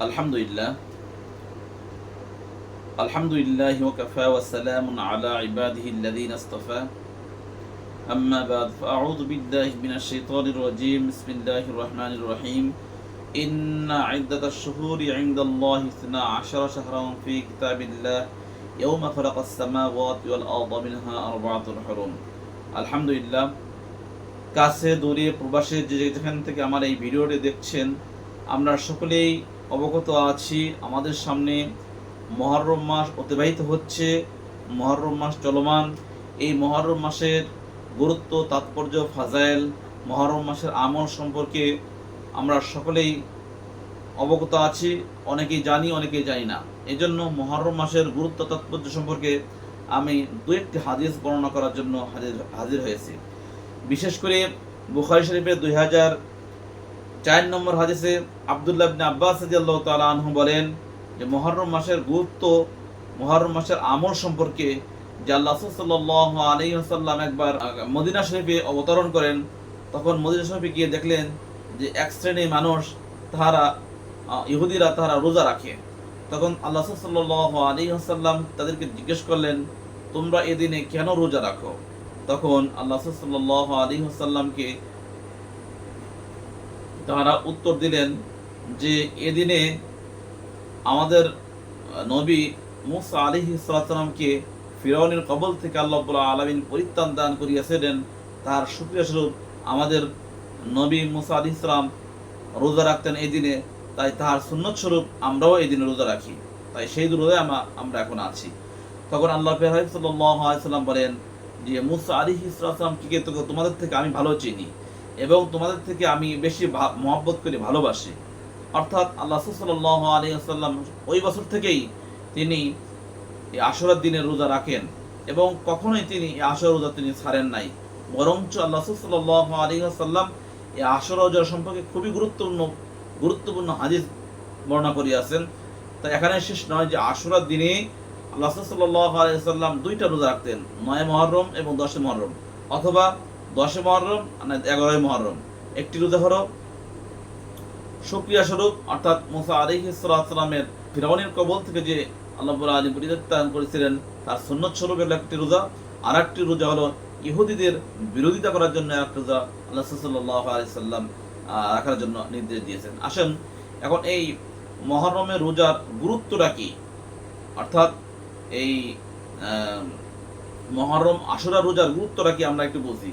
الحمد لله الحمد لله وكفى وسلام على عباده الذين اصطفى أما بعد فأعوذ بالله من الشيطان الرجيم بسم الله الرحمن الرحيم إن عدة الشهور عند الله اثنا عشر شهرا في كتاب الله يوم خلق السماوات والأرض منها أربعة حرم الحمد لله কাছে দূরে প্রবাসে যে যেখান থেকে আমার এই ভিডিওটি দেখছেন আমরা সকলেই অবগত আছি, আমাদের সামনে মহরম মাস অতিবাহিত হচ্ছে। মহরম মাস চলমান। এই মহরম মাসের গুরুত্ব, তাৎপর্য, ফাজাইল, মহরম মাসের আমল সম্পর্কে আমরা সকলেই অবগত আছি। অনেকেই জানি অনেকেই জানি না। এই জন্য মহরম মাসের গুরুত্ব, তাৎপর্য সম্পর্কে আমি দু একটি হাদিস বর্ণনা করার জন্য হাজির হাজির হয়েছি। বিশেষ করে বুখারি শরীফের দুই হাজার চার নম্বর হাদিসে আবদুল্লাহ আব্বাস আনহু বলেন যে মুহররম মাসের গুরুত্ব, মুহররম মাসের আমল সম্পর্কে যে আল্লাহ সাল্লাল্লাহু আলাইহি একবার মদিনা শরীফে অবতরণ করেন, তখন মদিনা শরীফে গিয়ে দেখলেন যে এক শ্রেণির মানুষ তাহারা ইহুদিরা তাহারা রোজা রাখে। তখন আল্লাহ সাল্লাল্লাহু আলাইহি ওয়াসাল্লাম তাদেরকে জিজ্ঞেস করলেন, তোমরা এদিনে কেন রোজা রাখো? তখন আল্লাহ সাল্লাল্লাহু আলাইহি ওয়াসাল্লামকে তারা উত্তর দিলেন যে, এদিনে আমাদের নবী মুসা আলিহি সালামকে ফিরাউনের কবল থেকে আল্লাহ আলমিন পরিত্রাণ দান করিয়াছিলেন। তার সুক্রিয়া স্বরূপ আমাদের নবী মুসা আলি ইসলাম রোজা রাখতেন এই দিনে। তাই তাহার সুন্নত স্বরূপ আমরাও এই দিনে রোজা রাখি। তাই সেই রোজায় আমরা এখন আছি। তখন আল্লাহ হাবিব সাল্লাম বলেন যে, মুসা আলী ইসলামকে তোমাদের থেকে আমি ভালো চিনি। এবং তোমাদের থেকে আমি বেশি মহব্বত করি, ভালোবাসি। অর্থাৎ আল্লাহ সাল্লাহ আলী আসাল্লাম ওই বছর থেকেই তিনি এই দিনের রোজা রাখেন এবং কখনোই তিনি এই রোজা তিনি ছাড়েন নাই। বরঞ্চ আল্লাহ সাল্লাহ আলী আসাল্লাম এই আশর রোজা সম্পর্কে খুবই গুরুত্বপূর্ণ গুরুত্বপূর্ণ হাদিস বর্ণনা করিয়াছেন। তাই এখানে শেষ নয় যে আশুরার দিনে আল্লাহ সাল্লাহ আলাইসাল্লাম দুইটা রোজা রাখতেন, নয় মহরম এবং দশে মহরম। অথবা দশে মহরম আর এগারোই মহরম। একটি রোজা হলো সুক্রিয়া স্বরূপ, অর্থাৎ মুসা আলিহিসালামের ফিরাউনের কবল থেকে যে আল্লাহ আলী পরিত্যাগ করেছিলেন, তার সুন্নত একটি রোজা। আর একটি রোজা হলো ইহুদিদের বিরোধিতা করার জন্য এক রোজা আল্লাহ সাল্লাহ আলি সাল্লাম রাখার জন্য নির্দেশ দিয়েছেন। আসেন, এখন এই মহরমের রোজার গুরুত্বটা কি? অর্থাৎ এই মহরম আশুরা রোজার গুরুত্বটা কি আমরা একটু বুঝি।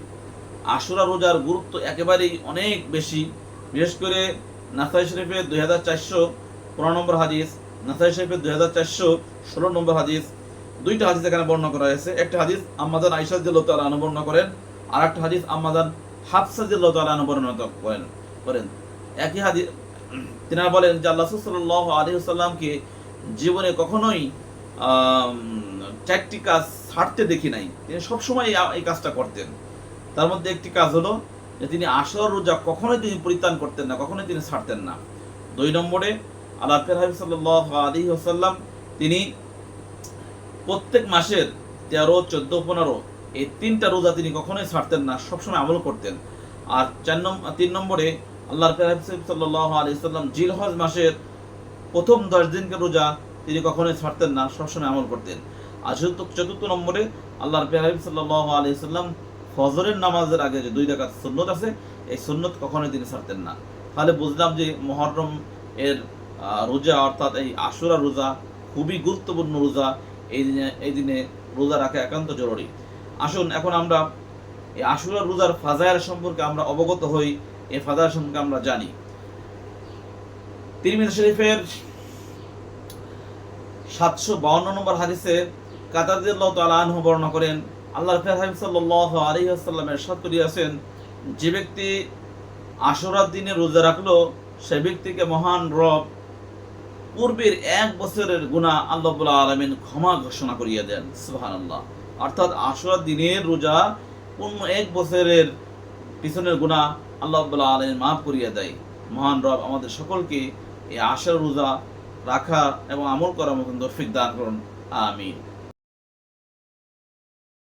আশুরা রোজার গুরুত্ব একেবারেই অনেক বেশি। বিশেষ করে নাসাই শরীফের দুই হাজার চারশো পনেরো নম্বর হাদিস, নাসাই শরীফের দুই হাজার চারশো ষোলো নম্বর হাদিস, দুইটা হাদিস এখানে বর্ণনা করা হয়েছে। একটা হাদিস আম্মাদান আইসাদ তালা বর্ণনা করেন আর একটা হাদিস আম্মাদান হাফসা জিল্লাহ তালা বর্ণনা করেন করেন। একই হাদিস, তিনারা বলেন যে আল্লাহ সাল্লাহ আলী সাল্লামকে জীবনে কখনোই চারটি কাজ ছাড়তে দেখি নাই। তিনি সবসময় এই কাজটা করতেন। তার মধ্যে একটি কাজ হলো যে তিনি আসর রোজা কখনোই তিনি পরিত্রাণ করতেন না, কখনোই তিনি ছাড়তেন না। দুই নম্বরে, আল্লাহ হাবিব সাল্লাহ আলী আসাল্লাম তিনি প্রত্যেক মাসের তেরো, চোদ্দ, পনেরো এই তিনটা রোজা তিনি কখনোই ছাড়তেন না, সবসময় আমল করতেন। আর চার নম্বর তিন নম্বরে, আল্লাহ হাবিব সাল্লাহ আলী সাল্লাম জিলহজ মাসের প্রথম দশ দিনকে রোজা তিনি কখনোই ছাড়তেন না, সবসময় আমল করতেন। আর চতুর্থ নম্বরে আল্লাহর হাবিব সাল্লাহ আলী সাল্লাম ফজরের নামাজের আগে যে দুই রাকাত সুন্নত আছে, এই সুন্নত কখনোই তিনি ছাড়তেন না। তাহলে বুঝলাম যে মহরম এর রোজা অর্থাৎ এই আশুরা রোজা খুবই গুরুত্বপূর্ণ রোজা, এই দিনে এই দিনে রোজা রাখা একান্ত জরুরি। আসুন, এখন আমরা এই আশুরা রোজার ফাজায়ের সম্পর্কে আমরা অবগত হই, এই ফাজায়ের সম্পর্কে আমরা জানি। তিরমিজ শরীফের সাতশো বাউন্ন নম্বর হাদিসে কাতাদিল্লাহ তাআলা আনহু বর্ণনা করেন আল্লাহ হাবিব সাথ করিয়াছেন, যে ব্যক্তি আশুরার দিনে রোজা রাখল, সে ব্যক্তিকে মহান রব পূর্বের এক বছরের গুণা আল্লাহ আলমিন ক্ষমা ঘোষণা করিয়া দেন, সুবহানাল্লাহ। অর্থাৎ আশুরার দিনের রোজা পূর্ণ এক বছরের পিছনের গুণা আল্লাহ আলমিন মাফ করিয়া দেয়। মহান রব আমাদের সকলকে এই আশার রোজা রাখা এবং আমল করার মতন তৌফিক দান করুন। আমিন।